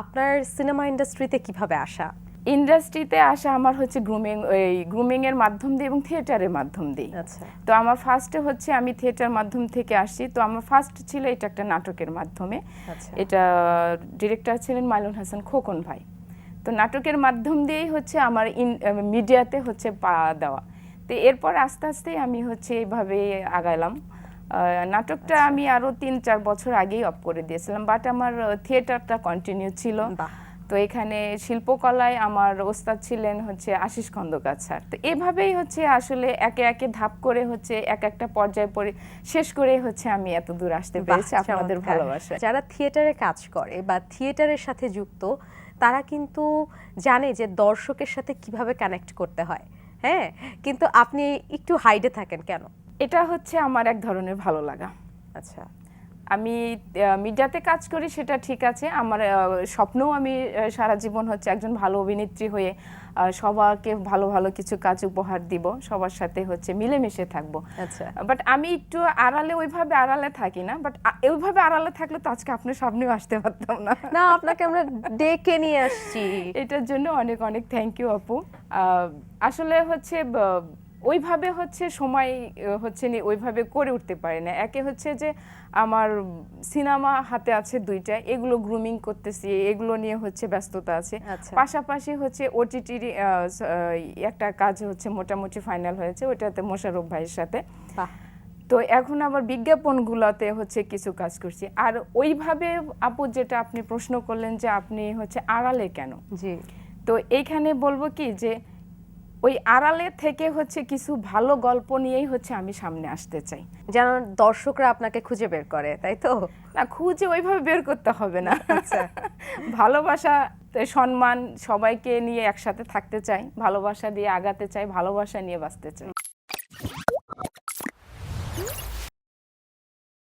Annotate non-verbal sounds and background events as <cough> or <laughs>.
আপনার সিনেমা ইন্ডাস্ট্রিতে কীভাবে আসা? ইন্ডাস্ট্রিতে আসা আমার হচ্ছে গ্রুমিং এই গ্রুমিং এর মাধ্যম দিয়ে এবং থিয়েটারের মাধ্যম দিয়ে। আচ্ছা। তো আমার ফার্স্টে হচ্ছে আমি থিয়েটার মাধ্যম থেকে আসি। তো আমার ফার্স্ট ছিল এটা একটা নাটকের মাধ্যমে। আচ্ছা। এটা ডিরেক্টর ছিলেন মাইলুন হাসান খোকন ভাই। তো নাটকের মাধ্যম দিয়েই হচ্ছে আমার ইন মিডিয়াতে হচ্ছে পা দেওয়া। তো এরপর আস্তে আস্তে আমি হচ্ছে এইভাবে আগাইলাম আহ, নাটকটা আচ্ছা। আমি আরও তিন চার বছর আগেই অফ করে দিয়েছিলাম বাট আমার থিয়েটারটা কন্টিনিউ ছিল। তো এখানে শিল্পকলায় আমার ওস্তাদ ছিলেন হচ্ছে আশিস খন্দকার স্যার। তো এভাবেই হচ্ছে আসলে একে একে ধাপ করে হচ্ছে এক একটা পর্যায়ে পরে শেষ করে হচ্ছে আমি এত দূর আসতে পেরেছি আপনাদের ভালোবাসা যারা থিয়েটারে কাজ করে বা থিয়েটারের সাথে যুক্ত তারা কিন্তু জানে যে দর্শকের সাথে কীভাবে কানেক্ট করতে হয় হ্যাঁ? কিন্তু আপনি একটু হাইডে থাকেন কেন? এটা হচ্ছে আমার এক ধরনের ভালো লাগা। আচ্ছা। আমি মিডিয়াতে কাজ করি সেটা ঠিক আছে। আমার স্বপ্নও আমি সারা জীবন হচ্ছে একজন ভালো অভিনেত্রী হয়ে সবাকে ভালো ভালো কিছু কাজ উপহার দিব। সবার সাথে হচ্ছে মিলেমিশে থাকব। আচ্ছা। বাট আমি একটু আড়ালে ওইভাবে আড়ালে থাকি না। বাট ওইভাবে আড়ালে থাকলে তো আজকে আপনার সামনেও আসতে পারতাম না। না আপনাকে আমরা ডেকে নিয়ে আসছি। এটার জন্য অনেক অনেক থ্যাংক ইউ আপু। আসলে হচ্ছে ওইভাবে হচ্ছে সময় হচ্ছে নি ওইভাবে করে উঠতে পারি না। একে হচ্ছে যে আমার সিনেমা হাতে আছে দুইটা এগুলো গ্রুমিং করতেছি এগুলো নিয়ে হচ্ছে ব্যস্ততা আছে। আচ্ছা। পাশাপাশি হচ্ছে ওটিটির একটা কাজ হচ্ছে মোটামুটি ফাইনাল হয়েছে ওইটাতে মোশারফ ভাইয়ের সাথে। তো এখন আবার বিজ্ঞাপনগুলোতে হচ্ছে কিছু কাজ করছি। আর ওইভাবে আপু যেটা আপনি প্রশ্ন করলেন যে আপনি হচ্ছে আড়ালে কেন? জি। তো এইখানে বলব কি যে ওই আড়ালে থেকে হচ্ছে কিছু ভালো গল্প নিয়েই হচ্ছে আমি সামনে আসতে চাই। যেন দর্শকরা আপনাকে খুঁজে বের করে তাই তো? না খুঁজে ওইভাবে বের করতে হবে না। আচ্ছা। <laughs> ভালোবাসা সম্মান সবাইকে নিয়ে একসাথে থাকতে চাই ভালোবাসা দিয়ে আগাতে চাই ভালোবাসা নিয়ে বাঁচতে চাই।